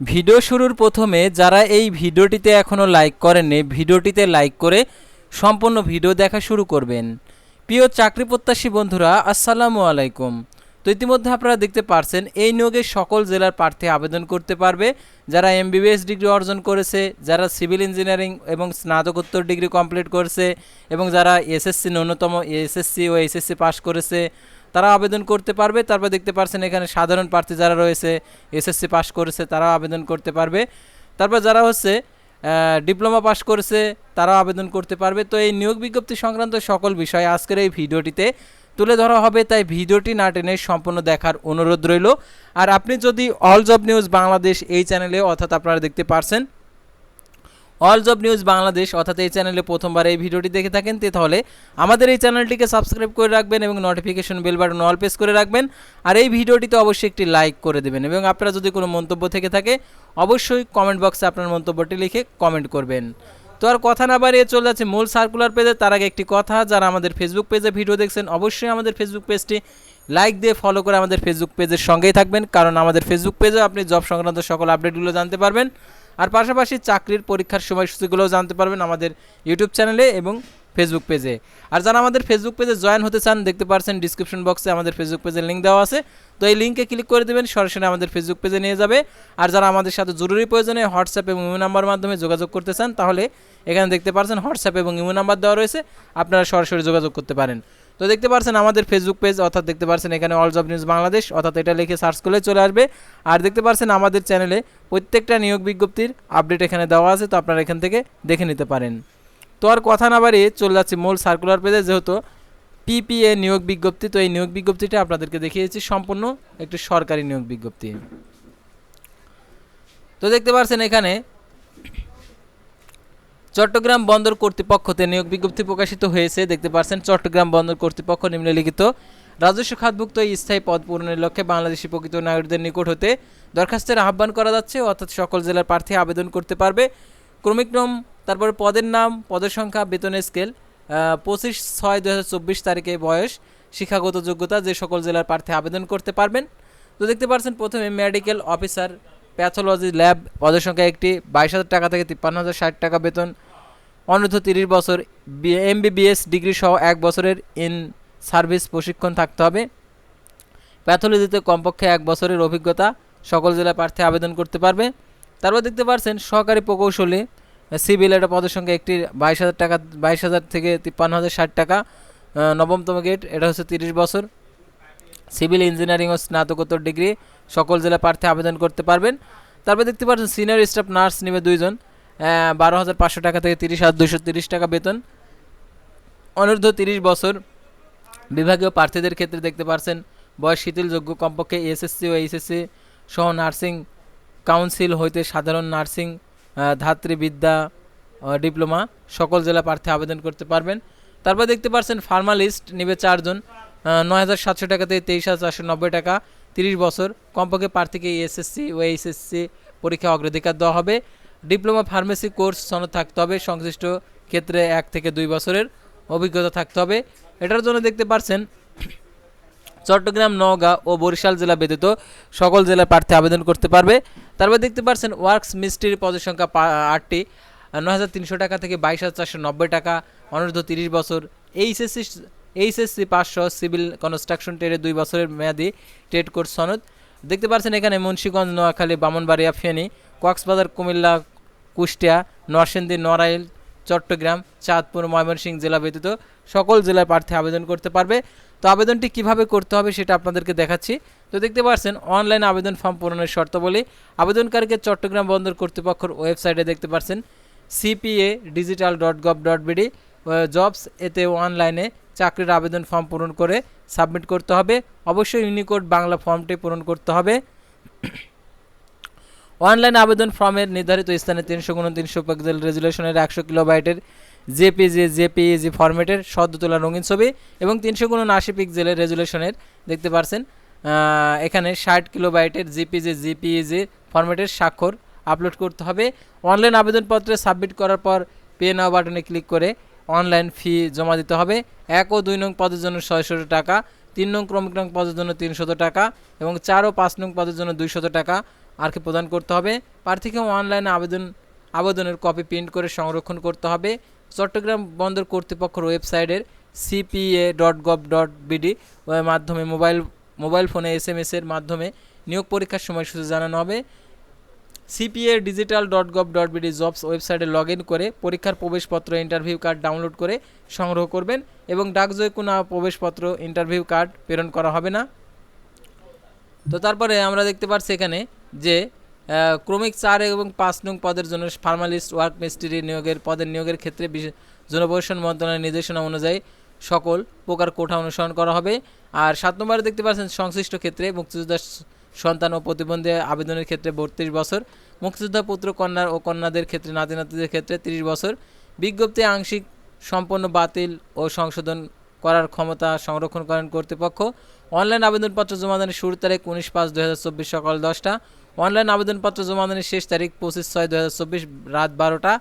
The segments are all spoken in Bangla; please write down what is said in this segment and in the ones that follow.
ভিডিও শুরুর প্রথমে যারা এই ভিডিওটিতে এখনও লাইক করেননি, ভিডিওটিতে লাইক করে সম্পূর্ণ ভিডিও দেখা শুরু করবেন। প্রিয় চাকরি প্রত্যাশী বন্ধুরা, আসসালামু আলাইকুম। তো ইতিমধ্যে আপনারা দেখতে পারছেন, এই নিয়োগে সকল জেলার প্রার্থী আবেদন করতে পারবে। যারা এমবিবিএস ডিগ্রি অর্জন করেছে, যারা সিভিল ইঞ্জিনিয়ারিং এবং স্নাতকোত্তর ডিগ্রি কমপ্লিট করেছে এবং যারা এসএসসি ন্যূনতম এসএসসি ও এসএসসি পাস করেছে, তারা আবেদন করতে পারবে। তারপর দেখতে পারছেন এখানে সাধারণ প্রার্থী যারা রয়েছে এসএসসি পাস করেছে, তারাও আবেদন করতে পারবে। তারপর যারা হচ্ছে ডিপ্লোমা পাস করেছে, তারাও আবেদন করতে পারবে। তো এই নিয়োগ বিজ্ঞপ্তি সংক্রান্ত সকল বিষয় আজকের এই ভিডিওটিতে তুলে ধরা হবে, তাই ভিডিওটি না টেনে সম্পূর্ণ দেখার অনুরোধ রইল। আর আপনি যদি অল জব নিউজ বাংলাদেশ এই চ্যানেলে, অর্থাৎ আপনারা দেখতে পারছেন, অল জব নিউজ বাংলাদেশ, অর্থাৎ এই চ্যানেলে প্রথমবার এই ভিডিওটি দেখে থাকেন, তে তাহলে আমাদের এই চ্যানেলটিকে সাবস্ক্রাইব করে রাখবেন এবং notification bell button all press করে রাখবেন। আর এই ভিডিওটিতে অবশ্যই একটি লাইক করে দেবেন এবং আপনারা যদি কোনো মন্তব্য থেকে থাকে, অবশ্যই কমেন্ট বক্সে আপনার মন্তব্যটি লিখে কমেন্ট করবেন। তো আর কথা না বাড়িয়ে চলে যাচ্ছে মূল সার্কুলার পেজে তার আগে একটি কথা, যারা আমাদের ফেসবুক পেজে ভিডিও দেখছেন, অবশ্যই আমাদের ফেসবুক পেজটি লাইক দিয়ে ফলো করে আমাদের ফেসবুক পেজের সঙ্গেই থাকবেন। কারণ আমাদের ফেসবুক পেজে আপনি জব সংক্রান্ত সকল আপডেটগুলো জানতে পারবেন। আর পাশাপাশি চাকরির পরীক্ষার সময়সূচিগুলোও জানতে পারবেন আমাদের ইউটিউব চ্যানেলে এবং ফেসবুক পেজে আর যারা আমাদের ফেসবুক পেজে জয়েন হতে চান, দেখতে পারছেন ডিসক্রিপশন বক্সে আমাদের ফেসবুক পেজের লিঙ্ক দেওয়া আছে। তো এই লিঙ্কে ক্লিক করে দেবেন, সরাসরি আমাদের ফেসবুক পেজে নিয়ে যাবে। আর যারা আমাদের সাথে জরুরি প্রয়োজনে হোয়াটসঅ্যাপ এবং ইমো নাম্বার মাধ্যমে যোগাযোগ করতে চান, তাহলে এখানে দেখতে পারছেন হোয়াটসঅ্যাপ এবং ইমো নাম্বার দেওয়া রয়েছে। আপনারা সরাসরি যোগাযোগ করতে পারেন। তো দেখতে পারছেন আমাদের ফেসবুক পেজ অর্থাৎ দেখতে পারছেন এখানে অল জব নিউজ বাংলাদেশ অর্থাৎ এটা লিখে সার্চ করলে চলে আসবে। আর দেখতে পারছেন আমাদের চ্যানেলে প্রত্যেকটা নিয়োগ বিজ্ঞপ্তির আপডেট এখানে দেওয়া আছে, তো আপনারা এখান থেকে দেখে নিতে পারেন। তো আর কথা না বাড়িয়ে চলে যাচ্ছে মূল সার্কুলার পেজে যেহেতু পিপিএ নিয়োগ বিজ্ঞপ্তি, তো এই নিয়োগ বিজ্ঞপ্তিটা আপনাদেরকে দেখিয়েছি, সম্পূর্ণ একটি সরকারি নিয়োগ বিজ্ঞপ্তি। তো দেখতে পাচ্ছেন এখানে চট্টগ্রাম বন্দর কর্তৃপক্ষতে নিয়োগ বিজ্ঞপ্তি প্রকাশিত হয়েছে। দেখতে পাচ্ছেন, চট্টগ্রাম বন্দর কর্তৃপক্ষ নিম্নলিখিত রাজস্ব খাতভুক্ত স্থায়ী পদ পূরণের লক্ষ্যে বাংলাদেশি প্রকৃত নাগরিকদের নিকট হতে দরখাস্তের আহ্বান করা যাচ্ছে, অর্থাৎ সকল জেলার প্রার্থী আবেদন করতে পারবে। ক্রমিক নম তারপরে পদের নাম, পদের সংখ্যা, বেতনের স্কেল পঁচিশ ছয় দু চব্বিশ তারিখে বয়স, শিক্ষাগত যোগ্যতা, যে সকল জেলার প্রার্থী আবেদন করতে পারবেন। তো দেখতে পাচ্ছেন প্রথমে মেডিকেল অফিসার প্যাথোলজি ল্যাব পদের সংখ্যা একটি, বাইশ হাজার টাকা থেকে তিপ্পান্ন হাজার ষাট টাকা বেতন, অনূর্ধ্ব তিরিশ বছর এমবিবিএস ডিগ্রি সহ এক বছরের ইন সার্ভিস প্রশিক্ষণ থাকতে হবে। প্যাথোলজিতে কমপক্ষে এক বছরের অভিজ্ঞতা, সকল জেলা প্রার্থী আবেদন করতে পারবে। তারপর দেখতে পাচ্ছেন সহকারী প্রকৌশলী সিভিল একটা পদের সংখ্যা একটি বাইশ হাজার টাকা, বাইশ হাজার থেকে তিপ্পান্ন হাজার ষাট টাকা নবমতম গেট, এটা হচ্ছে তিরিশ বছর। সিভিল ইঞ্জিনিয়ারিং ও স্নাতকোত্তর ডিগ্রি, সকল জেলা প্রার্থী আবেদন করতে পারবেন। তারপর দেখতে পাচ্ছেন সিনিয়র স্টাফ নার্স নেবে দুইজন বারো হাজার পাঁচশো টাকা থেকে তিরিশ হাজার দুশো তিরিশ টাকা বেতন। অনূর্ধ্ব তিরিশ বছর, বিভাগীয় প্রার্থীদের ক্ষেত্রে দেখতে পারছেন বয়স শিথিলযোগ্য কমপক্ষে এসএসসি ও এইচএসসি সহ নার্সিং কাউন্সিল হইতে সাধারণ নার্সিং ধাত্রীবিদ্যা ডিপ্লোমা সকল জেলা প্রার্থী আবেদন করতে পারবেন। তারপর দেখতে পাচ্ছেন ফার্মালিস্ট নেবে চারজন নয় হাজার সাতশো টাকাতে তেইশ হাজার চারশো নব্বই টাকা, তিরিশ বছর। কমপক্ষে প্রার্থীকে এসএসসি ও এইচএসসি পরীক্ষা অগ্রাধিকার দেওয়া হবে। ডিপ্লোমা ফার্মেসি কোর্স সনদ থাকতে হবে, সংশ্লিষ্ট ক্ষেত্রে এক থেকে দুই বছরের অভিজ্ঞতা থাকতে হবে। এটার জন্য দেখতে পাচ্ছেন চট্টগ্রাম, নওগাঁ ও বরিশাল জেলা ব্যতীত সকল জেলার প্রার্থী আবেদন করতে পারবে। তারপর দেখতে পাচ্ছেন ওয়ার্কস মিস্ত্রির পদের সংখ্যা আটটি। নয় হাজার তিনশো টাকা থেকে বাইশ হাজার চারশো নব্বই টাকা, অনূর্ধ্ব তিরিশ বছর। এইচএসসি এইচএসসি পাঁচশো, সিভিল কনস্ট্রাকশন ট্রেডে দুই বছরের মেয়াদি ট্রেড কোর্স সনদ। দেখতে পাচ্ছেন এখানে মুন্সীগঞ্জ, নোয়াখালী, বামনবাড়িয়া, ফেনী, কক্সবাজার, কুমিল্লা, কুষ্টিয়া, নরসিংদী, নড়াইল, চট্টগ্রাম, চাঁদপুর, ময়মনসিংহ জেলা ব্যতীত সকল জেলার প্রার্থী আবেদন করতে পারবে। তো আবেদনটি কীভাবে করতে হবে সেটা আপনাদেরকে দেখাচ্ছি। তো দেখতে পাচ্ছেন অনলাইন আবেদন ফর্ম পূরণের শর্তাবলী আবেদনকারীকে চট্টগ্রাম বন্দর কর্তৃপক্ষের ওয়েবসাইটে দেখতে পাচ্ছেন CPA digital dot gov dot BD jobs এতে অনলাইনে চাকরির আবেদন ফর্ম পূরণ করে সাবমিট করতে হবে। অবশ্যই ইউনিকোড বাংলা ফর্মটি পূরণ করতে হবে। অনলাইন আবেদন ফর্মের নির্ধারিত স্থানে তিনশো গুণ তিনশো পিক্সেল রেজুলেশনের একশো কিলোবাইটের জেপিজি জেপিইজি ফরম্যাটের সদ্য তোলা রঙিন ছবি এবং তিনশো গুণ আশি পিক্সেলের রেজুলেশনের দেখতে পারছেন। এখানে ষাট কিলোবাইটের জিপিজি জিপিইজি ফরম্যাটের স্বাক্ষর আপলোড করতে হবে। অনলাইন আবেদনপত্রে সাবমিট করার পর পে নাও বাটনে ক্লিক করে অনলাইন ফি জমা দিতে হবে। এক ও দুই নং পদের জন্য ছয়শত টাকা, তিন নং ক্রমিক নং পদের জন্য তিনশত টাকা এবং চার ও পাঁচ নং পদের জন্য দুইশত টাকা আর কি প্রদান করতে হবে। প্রার্থীকে অনলাইনে আবেদন, আবেদনের কপি প্রিন্ট করে সংরক্ষণ করতে হবে। চট্টগ্রাম বন্দর কর্তৃপক্ষের ওয়েবসাইটের CPA dot gov dot BD মাধ্যমে মোবাইল মোবাইল ফোনে এস এম এসের মাধ্যমে নিয়োগ পরীক্ষার সময়সূচি জানানো হবে। CPA digital dot gov dot BD jobs ওয়েবসাইটে লগ ইন করে পরীক্ষার প্রবেশপত্র ইন্টারভিউ কার্ড ডাউনলোড করে সংগ্রহ করবেন এবং ডাকজয় কোনো প্রবেশপত্র ইন্টারভিউ কার্ড প্রেরণ করা হবে না। তো তারপরে আমরা দেখতে পাচ্ছি এখানে যে ক্রমিক চার এবং পাঁচ নং পদের জন্য ফার্মালিস্ট ওয়ার্ক মিস্ত্রি নিয়োগের পদের নিয়োগের ক্ষেত্রে জনপ্রশাসন মন্ত্রণালয়ের নির্দেশনা অনুযায়ী সকল প্রকার কোঠা অনুসরণ করা হবে। আর সাত নম্বরে দেখতে পাচ্ছেন, সংশ্লিষ্ট ক্ষেত্রে মুক্তিযোদ্ধার সন্তান ও প্রতিবন্ধী আবেদনের ক্ষেত্রে বত্রিশ বছর, মুক্তিযোদ্ধা পুত্র, কন্যা ও কন্যাদের ক্ষেত্রে নাতি নাতিদের ক্ষেত্রে তিরিশ বছর। বিজ্ঞপ্তি আংশিক সম্পন্ন বাতিল ও সংশোধন করার ক্ষমতা সংরক্ষণ করেন কর্তৃপক্ষ। অনলাইন আবেদনপত্র জমাদানের শুরুর তারিখ উনিশ পাঁচ দু সকাল দশটা। অনলাইন আবেদনপত্র জমাদানের শেষ তারিখ পঁচিশ ছয় দু রাত বারোটা।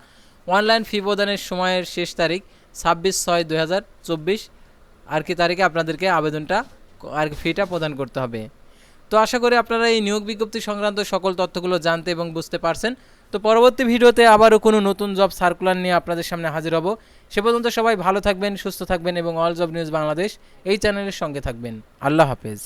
অনলাইন ফি প্রদানের সময়ের শেষ তারিখ ছাব্বিশ ছয় দু আর কি তারিখে আপনাদেরকে আবেদনটা, আর কি ফিটা প্রদান করতে হবে। তো আশা করি আপনারা এই নিয়োগ বিজ্ঞপ্তি সংক্রান্ত সকল তথ্যগুলো জানতে এবং বুঝতে পারছেন। তো পরবর্তী ভিডিওতে আবারও কোনো নতুন জব সার্কুলার নিয়ে আপনাদের সামনে হাজির হব। সে পর্যন্ত সবাই ভালো থাকবেন, সুস্থ থাকবেন এবং অল জব নিউজ বাংলাদেশ এই চ্যানেলের সঙ্গে থাকবেন। আল্লাহ হাফেজ।